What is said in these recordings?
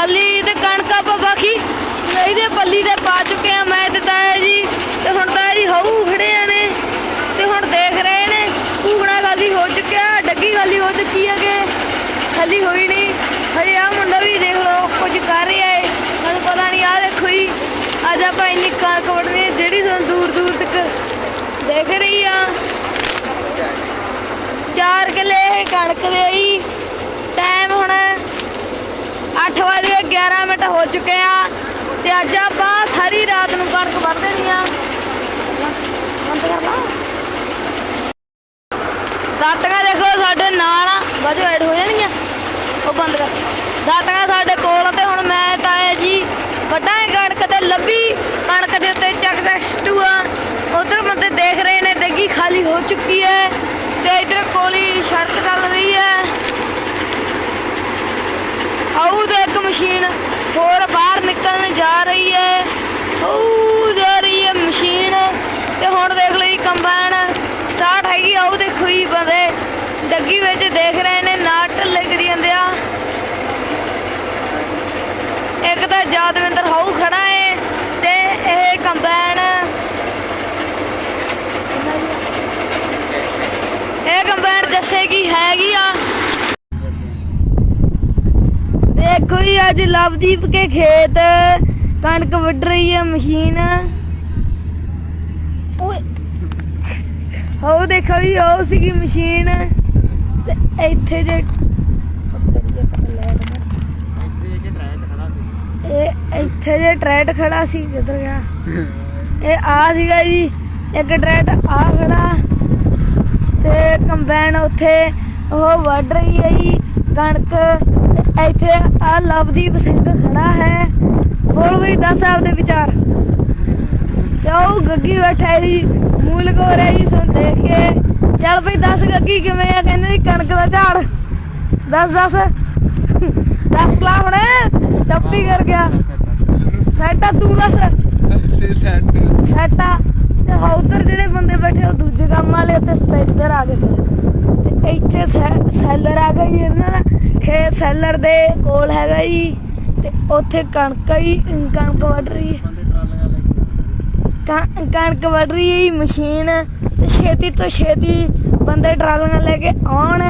ਖਾਲੀ ਤੇ ਕਣਕ ਆਪਾਂ ਬਾਕੀ ਇਹਦੇ ਪੱਲੀ ਤੇ ਪਾ ਚੁੱਕੇ ਆ। ਮੈਂ ਤੇ ਤਾਇਆ ਜੀ ਤੇ ਹੁਣ ਤਾਇਆ ਜੀ ਹਊ ਖੜੇ ਆ ਨੇ ਤੇ ਹੁਣ ਦੇਖ ਰਹੇ ਨੇ ਘੂਗਣਾ ਖਾਲੀ ਹੋ ਚੁੱਕਿਆ, ਡੱਗੀ ਖਾਲੀ ਹੋ ਚੁੱਕੀ ਹੈ ਕਿ ਖਾਲੀ ਹੋਈ ਨਹੀਂ। ਹਜੇ ਆ ਮੁੰਡਾ ਵੀ ਦੇਖ ਲਓ, ਕੁਝ ਕਰ ਰਿਹਾ ਹੈ ਮੈਨੂੰ ਪਤਾ ਨਹੀਂ ਆ ਦੇਖੋ ਹੀ ਅੱਜ ਆਪਾਂ ਇੰਨੀ ਕਣਕ ਵੜਨੀ ਹੈ ਜਿਹੜੀ ਸਾਨੂੰ ਦੂਰ ਦੂਰ ਤੱਕ ਦੇਖ ਰਹੀ ਆ। ਚਾਰ ਕਿੱਲੇ ਇਹ ਕਣਕ ਦੇ ਆਈ। 11 ਹੋ ਚੁੱਕੇ ਆ ਤੇ ਅੱਜ ਆਪਾਂ ਸਾਰੀ ਰਾਤ ਨੂੰ ਕਣਕ ਵੱਢ ਦੇਣੀ ਆ। ਬੰਦ ਦੇਖੋ, ਸਾਡੇ ਨਾਲ ਆ ਐਡ ਹੋ ਜਾਣਗੀਆਂ। ਉਹ ਬੰਦ ਕਰ। ਦਾਤੀਆਂ ਸਾਡੇ ਕੋਲ ਤੇ ਹੁਣ ਮੈਂ ਤਾਇਆ ਜੀ ਵੱਡਾ ਕਣਕ ਤੇ ਲੱਭੀ। ਕਣਕ ਦੇ ਉੱਤੇ ਚੱਕ ਸੈਕਟੂ ਆ। ਉਧਰ ਬੰਦੇ ਦੇਖ ਰਹੇ ਨੇ, ਡੱਗੀ ਖਾਲੀ ਹੋ ਚੁੱਕੀ ਹੈ ਤੇ ਇਧਰ ਕੋਲੀ ਸੜਕ ਚੱਲ ਰਹੀ ਹੈ। ਹਾਊ ਦੇ ਇੱਕ ਮਸ਼ੀਨ। ਹੋਰ ਬਾਹਰ ਨਿਕਲਣ ਜਾ ਰਹੀ ਹੈ। ਹਾਊ ਜਾ ਰਹੀ ਹੈ ਮਸ਼ੀਨ ਤੇ ਹੁਣ ਦੇਖ ਲਈ ਕੰਬਾਈਨ ਸਟਾਰਟ ਹੈਗੀ ਆਉ ਦੇਖੋ ਹੀ ਬੰਦੇ ਡੱਗੀ ਵਿੱਚ ਦੇਖ ਰਹੇ ਨੇ ਨਾ ਢੱਲੇ ਕਰੀ ਜਾਂਦੇ ਆ ਇੱਕ ਤਾਂ ਜਾਦਵਿੰਦਰ ਹਾਊ ਖੜਾ ਏ ਤੇ ਇਹ ਕੰਬਾਈਨ ਇਹ ਕੰਬਾਈਨ ਦੱਸੇਗੀ ਹੈਗੀ ਆ ਦੇਖੋ ਜੀ ਅੱਜ ਲਵਦੀਪ ਕੇ ਖੇਤ ਕਣਕ ਵੱਢ ਰਹੀ ਹੈ ਮਸ਼ੀਨ। ਓਏ। ਹੋ ਦੇਖੋ ਜੀ ਉਹ ਸੀਗੀ ਮਸ਼ੀਨ। ਤੇ ਇੱਥੇ ਜੇ ਇਹ ਇੱਥੇ ਜੇ ਟਰੈਟ ਖੜਾ ਸੀ ਕਿੱਧਰ ਗਿਆ? ਇਹ ਆ ਸੀਗਾ ਜੀ ਇੱਕ ਟਰੈਟ ਆ ਖੜਾ। ਤੇ ਕੰਬਾਈਨ ਉੱਥੇ ਉਹ ਵੱਢ ਰਹੀ ਹੈ ਜੀ ਕਣਕ। ਇੱਥੇ ਆ ਲਵਦੀਪ ਸਿੰਘ ਖੜਾ ਹੈ। ਹੋਰ ਵੀ ਦੱਸ ਆਪਦੇ ਵਿਚਾਰ। ਤੇ ਉਹ ਗੱਗੀ ਬੈਠਾ ਜੀ, ਮੂਲ ਕੋ ਰਿਹਾ ਜੀ, ਸੁਣ ਦੇਖ ਕੇ। ਚੱਲ ਭਈ ਦੱਸ ਗੱਗੀ ਕਿਵੇਂ ਆ, ਕਹਿੰਦੇ ਜੀ, ਕਣਕ ਦਾ ਝਾੜ। ਦੱਸ ਦੱਸ। ਦੱਸ ਲਾ ਹੁਣ, ਟੱਪੀ ਕਰ ਗਿਆ। ਸੈਟਾ ਤੂੰ ਦੱਸ। ਸੈਟਾ। ਤੇ ਉਧਰ ਜਿਹੜੇ ਬੰਦੇ ਬੈਠੇ, ਉਹ ਦੂਜੇ ਕੰਮ ਵਾਲੇ ਤੇ ਇੱਧਰ ਆ ਗਏ। ਇੱਥੇ ਸੈ- ਸੈਲਰ ਆ ਗਿਆ ਜੀ ਇਹਨਾਂ ਦਾ। ਖੇਤ ਸੈਲਰ ਦੇ ਕੋਲ ਹੈਗਾ ਜੀ। ਤੇ ਉੱਥੇ ਕਣਕ ਹੀ ਕਣਕ ਵੱਢ ਰਹੀ ਹੈ। ਕਣਕ ਵੱਢ ਰਹੀ ਹੈ ਮਸ਼ੀਨ। ਤੇ ਛੇਤੀ ਤੋਂ ਛੇਤੀ ਬੰਦੇ ਟਰਾਲੀਆਂ ਲੈ ਕੇ ਆਉਣ।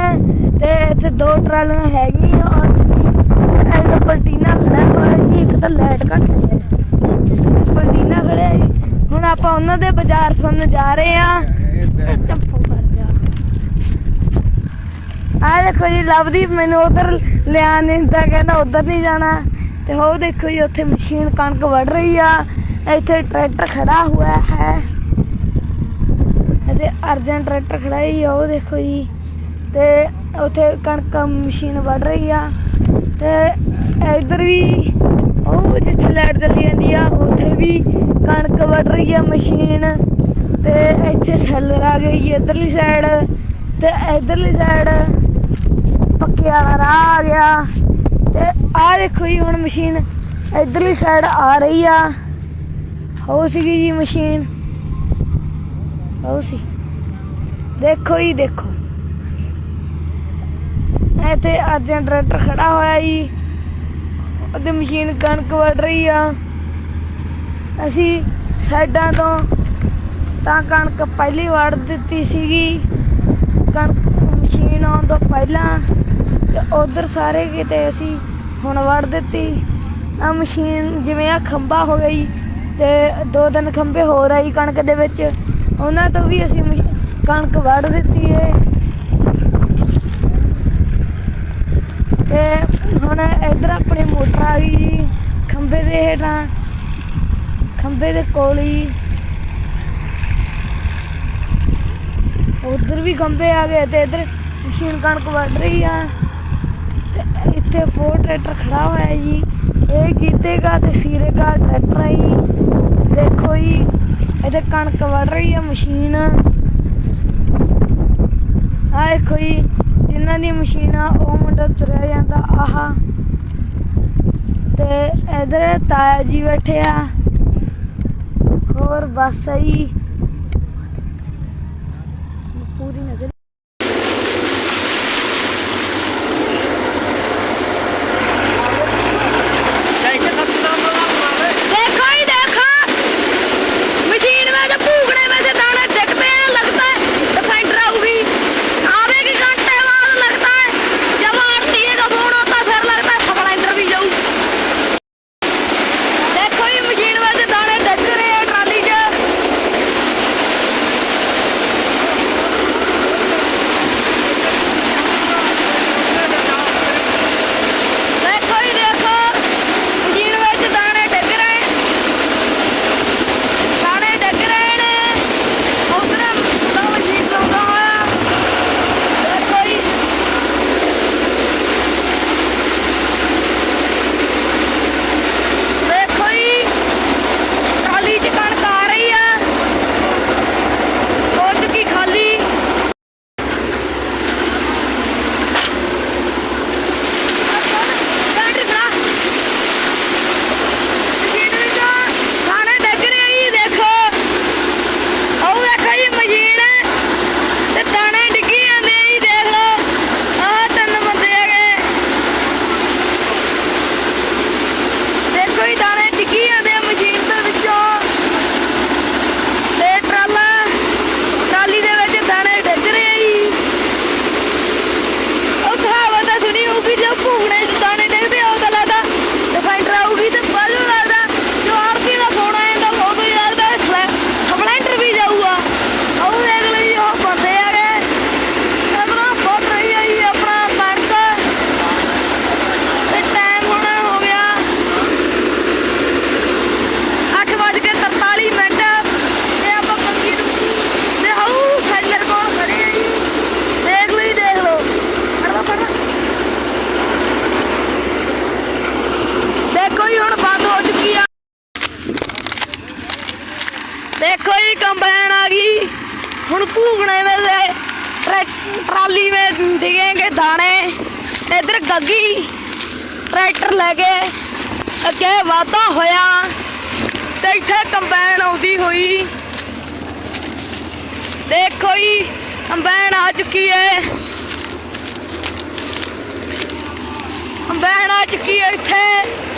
ਤੇ ਇੱਥੇ ਦੋ ਟਰਾਲੀਆਂ ਹੈਗੀਆਂ ਆਉਣ ਐਸਾ ਪਲਟੀਨਾ ਖੜਾ ਹੋਇਆ ਜੀ, ਇੱਕ ਤਾਂ ਲਾਈਟ ਘੱਟ ਹੈ। ਪਲਟੀਨਾ ਖੜਿਆ ਜੀ। ਹੁਣ ਆਪਾਂ ਉਹਨਾਂ ਦੇ ਬਾਜ਼ਾਰ ਸੁਣਨ ਜਾ ਰਹੇ ਆ ਚੱਪੋ ਕਰ ਜਾ ਆ ਦੇਖੋ ਜੀ ਲਵਦੀਪ ਮੈਨੂੰ ਉਧਰ ਲਿਆ ਨਹੀਂ ਤਾਂ ਕਹਿੰਦਾ ਉਧਰ ਨਹੀਂ ਜਾਣਾ। ਤੇ ਹੋ ਦੇਖੋ ਜੀ, ਉੱਥੇ ਮਸ਼ੀਨ ਕਣਕ ਵੱਢ ਰਹੀ ਆ। ਇੱਥੇ ਟਰੈਕਟਰ ਖੜਾ ਹੋਇਆ ਹੈ। ਇਹਦੇ ਅਰਜਨ ਟਰੈਕਟਰ ਖੜਾ ਹੀ ਜੀ ਉਹ ਦੇਖੋ ਜੀ। ਤੇ ਉੱਥੇ ਕਣਕ ਮਸ਼ੀਨ ਵੱਢ ਰਹੀ ਆ। ਤੇ ਇੱਧਰ ਵੀ ਉਹ ਜਿੱਥੇ ਲਾਈਟ ਚੱਲੀ ਜਾਂਦੀ ਆ, ਉੱਥੇ ਵੀ ਕਣਕ ਵੱਢ ਰਹੀ ਆ ਮਸ਼ੀਨ। ਤੇ ਇੱਥੇ ਸੈਲਰ ਆ ਗਈ ਇਧਰਲੀ ਸਾਈਡ ਤੇ ਇਧਰਲੀ ਸਾਈਡ ਪੱਕੇ ਵਾਲਾ ਰਾਹ ਆ ਗਿਆ। ਤੇ ਆਹ ਦੇਖੋ ਜੀ ਹੁਣ ਮਸ਼ੀਨ ਇਧਰਲੀ ਸਾਈਡ ਆ ਰਹੀ ਆ। ਹੋ ਸੀਗੀ ਜੀ ਮਸ਼ੀਨ। ਹੋ ਸੀ। ਦੇਖੋ ਜੀ, ਦੇਖੋ। ਇੱਥੇ ਅੱਜ ਟਰੈਕਟਰ ਖੜਾ ਹੋਇਆ ਜੀ। ਉਹਦੀ ਮਸ਼ੀਨ ਕਣਕ ਵੱਢ ਰਹੀ ਆ। ਅਸੀਂ ਸਾਈਡਾਂ ਤੋਂ ਤਾਂ ਕਣਕ ਪਹਿਲੀ ਵੱਢ ਦਿੱਤੀ ਸੀਗੀ। ਕਣਕ ਮਸ਼ੀਨ ਆਉਣ ਤੋਂ ਪਹਿਲਾਂ ਤੇ ਉਧਰ ਸਾਰੇ ਕਿਤੇ ਅਸੀਂ ਹੁਣ ਵੱਢ ਦਿੱਤੀ। ਆ ਮਸ਼ੀਨ ਜਿਵੇਂ ਆ ਖੰਭਾ ਹੋ ਗਈ ਤੇ ਦੋ ਤਿੰਨ ਖੰਭੇ ਹੋਰ ਆਈ ਕਣਕ ਦੇ ਵਿੱਚ। ਉਹਨਾਂ ਤੋਂ ਵੀ ਅਸੀਂ ਮਸ਼- ਕਣਕ ਵੱਢ ਦਿੱਤੀ ਏ। ਤੇ ਹੁਣ ਇੱਧਰ ਆਪਣੀ ਮੋਟਰ ਆ ਗਈ ਜੀ, ਖੰਭੇ ਦੇ ਹੇਠਾਂ, ਖੰਭੇ ਦੇ ਕੋਲ ਹੀ। ਉਧਰ ਵੀ ਖੰਭੇ ਆ ਗਏ ਤੇ ਇੱਧਰ ਮਸ਼ੀਨ ਕਣਕ ਵੱਢ ਰਹੀ ਆ। ਇੱਥੇ ਫੋਰ ਟਰੈਕਟਰ ਖੜਾ ਹੋਇਆ ਹੈ ਜੀ। ਇਹ ਗੀਤੇਗਾ ਤੇ ਸੀਰੇਗਾ ਟਰੈਕਟਰ ਹੈ ਜੀ। ਦੇਖੋ ਜੀ, ਇੱਥੇ ਕਣਕ ਵੱਢ ਰਹੀ ਆ, ਮਸ਼ੀਨ। ਆ ਦੇਖੋ ਜੀ, ਜਿਨ੍ਹਾਂ ਦੀ ਮਸ਼ੀਨ ਆ ਉਹ ਮੁੰਡਾ ਤੁਰਿਆ ਜਾਂਦਾ, ਆਹਾ। ਤੇ ਇਧਰ ਤਾਇਆ ਜੀ ਬੈਠੇ ਆ। ਹੋਰ ਬੱਸ ਆਈ ਜੀ। ਪੂਰੀ ਨਗਰ दाने ਇਧਰ ਗੱਗੀ ਟਰੈਕਟਰ ਲੈ ਕੇ ਅੱਗੇ ਵਾਧਾ ਹੋਇਆ ਤੇ ਇੱਥੇ ਕੰਬਾਈਨ ਆਉਂਦੀ ਹੋਈ। ਦੇਖੋ ਜੀ, ਕੰਬਾਈਨ ਆ ਚੁੱਕੀ ਹੈ। ਕੰਬਾਈਨ ਆ ਚੁੱਕੀ ਹੈ ਇੱਥੇ।